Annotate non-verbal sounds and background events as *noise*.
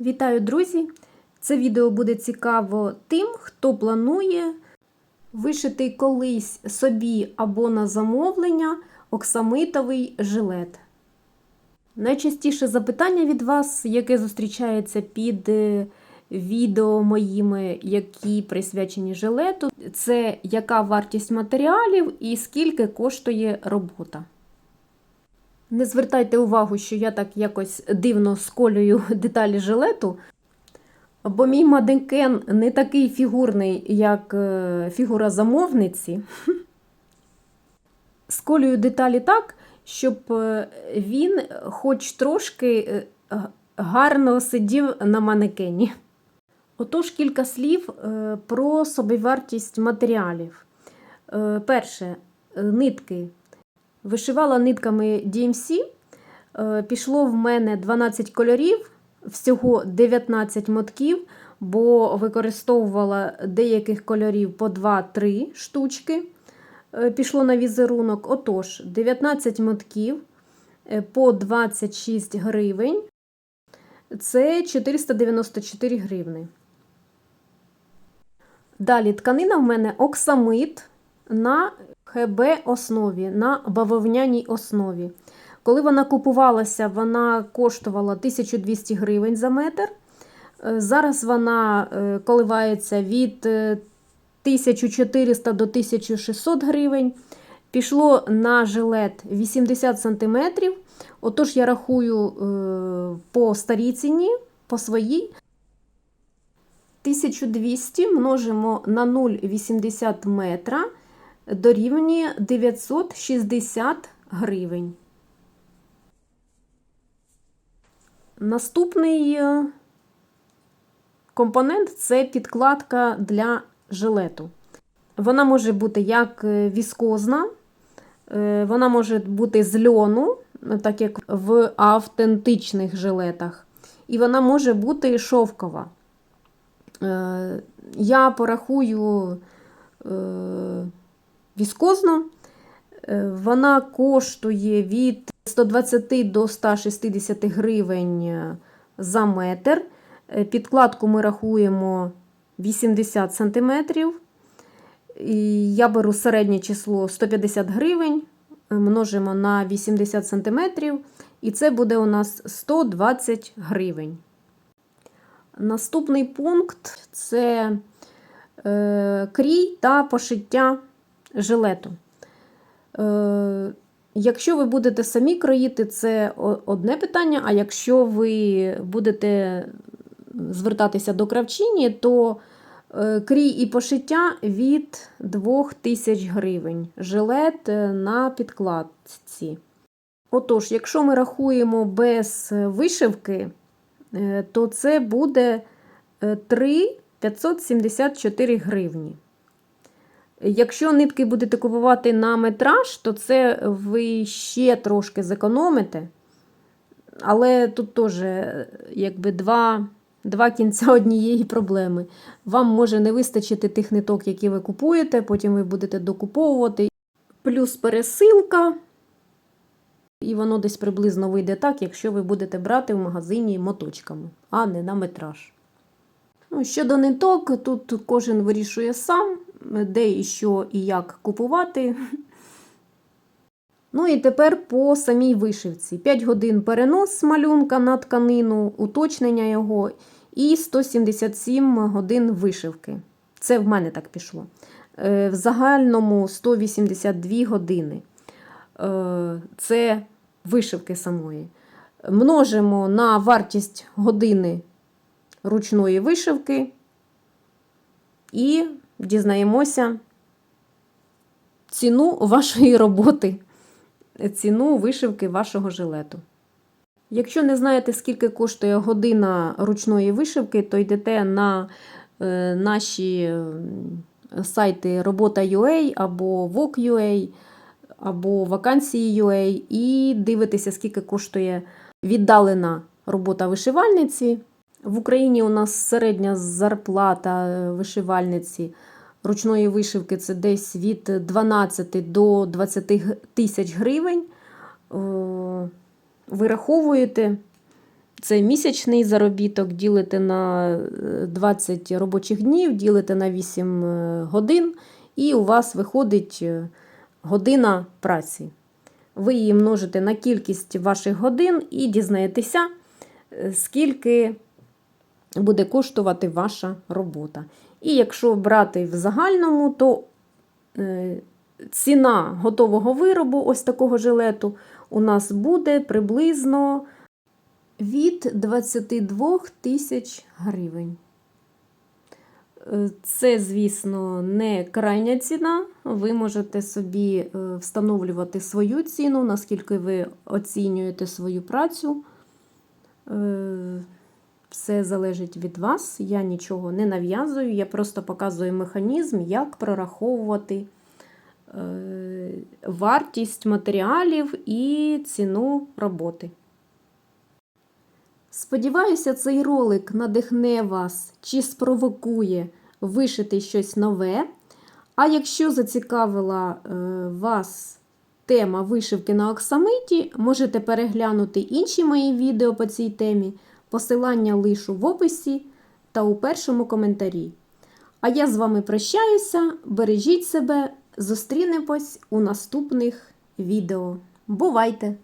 Вітаю, друзі! Це відео буде цікаво тим, хто планує вишити колись собі або на замовлення оксамитовий жилет. Найчастіше запитання від вас, яке зустрічається під е, відео моїми, які присвячені жилету, це яка вартість матеріалів і скільки коштує робота. Не звертайте увагу, що я так якось дивно сколюю *laughs* деталі жилету, бо мій маденкен не такий фігурний, як е, фігура замовниці. *laughs* Сколюю деталі так, щоб е, він хоч трошки е, гарно сидів на манекені. Отож, кілька слів про собівартість матеріалів. Перше, нитки. Вишивала нитками DMC. Е, Пішло в мене 12 кольорів, всього 19 мотків, бо використовувала деяких кольорів по 2-3 штучки. Е, Пішло на візерунок. Отож, 19 мотків е, по 26 гривень. Це 494 гривни. Далі тканина в мене оксамит на ХБ основі, на бавовняній основі. Коли вона купувалася, вона коштувала 1200 гривень за метр. Е, Зараз вона е, коливається від е, 1400 до 1600 гривень. Пішло на жилет 80 см. Отож, я рахую е, по старій ціні, по своїй. 1200 множимо на 0,80 метра дорівнює 960 гривень. Наступний е, компонент це підкладка для жилету. Вона може бути як е, віскозна, е, вона може бути з льону, так як в автентичних жилетах, і вона може бути шовкова. Я порахую віскозну. Е, Вона коштує від 120 до 160 гривень е, за метр. Е, Підкладку ми рахуємо 80 см. Я беру середнє число 150 гривень, множимо на 80 см, і це буде у нас 120 гривень. Наступний пункт це крій та пошиття жилету. Е, якщо ви будете самі кроїти, це одне питання, а якщо ви будете звертатися до кравчині, то е, крій і пошиття від 2000 гривень. Жилет е, на підкладці. Отож, якщо ми рахуємо без вишивки, е, то це буде е, 3 574 гривні. Якщо нитки будете купувати на метраж, то це ви ще трошки зекономите. Але тут теж е, якби два, два кінця *laughs* однієї проблеми. Вам може не вистачити тих ниток, які ви купуєте, потім ви будете докуповувати. Плюс пересилка. І воно десь приблизно вийде так, якщо ви будете брати в магазині моточками, а не на метраж. Ну, щодо ниток, тут кожен вирішує сам, де і що і як купувати. Ну і тепер по самій вишивці. 5 годин перенос малюнка на тканину, уточнення його і 177 годин вишивки. Це в мене так пішло. Е, В загальному 182 години. Е, Це вишивки самої. Множимо на вартість години ручної вишивки і дізнаємося ціну вашої роботи, ціну вишивки вашого жилету. Якщо не знаєте, скільки коштує година ручної вишивки, то йдете на е, наші сайти робота.ua або Vogue.ua, або вакансії.ua і дивитеся, скільки коштує віддалена робота вишивальниці. В Україні у нас середня зарплата е, вишивальниці ручної вишивки це десь від 12 до 20 тисяч гривень. Е, Вираховуєте це місячний заробіток, ділите на е, 20 робочих днів, ділите на 8 е, годин, і у вас виходить е, година праці. Ви її множите на кількість ваших годин і дізнаєтеся, е, скільки буде коштувати ваша робота. І якщо брати в загальному, то е, ціна готового виробу, ось такого жилету, у нас буде приблизно від 22 тисяч гривень. Е, Це, звісно, не крайня ціна. Ви можете собі е, встановлювати свою ціну, наскільки ви оцінюєте свою працю. Все залежить від вас. Я нічого не нав'язую, я просто показую механізм, як прораховувати е, вартість матеріалів і ціну роботи. Сподіваюся, цей ролик надихне вас чи спровокує вишити щось нове. А якщо зацікавила е, вас тема вишивки на оксамиті, можете переглянути інші мої відео по цій темі. Посилання лишу в описі та у першому коментарі. А я з вами прощаюся. Бережіть себе, зустрінемось у наступних відео. Бувайте!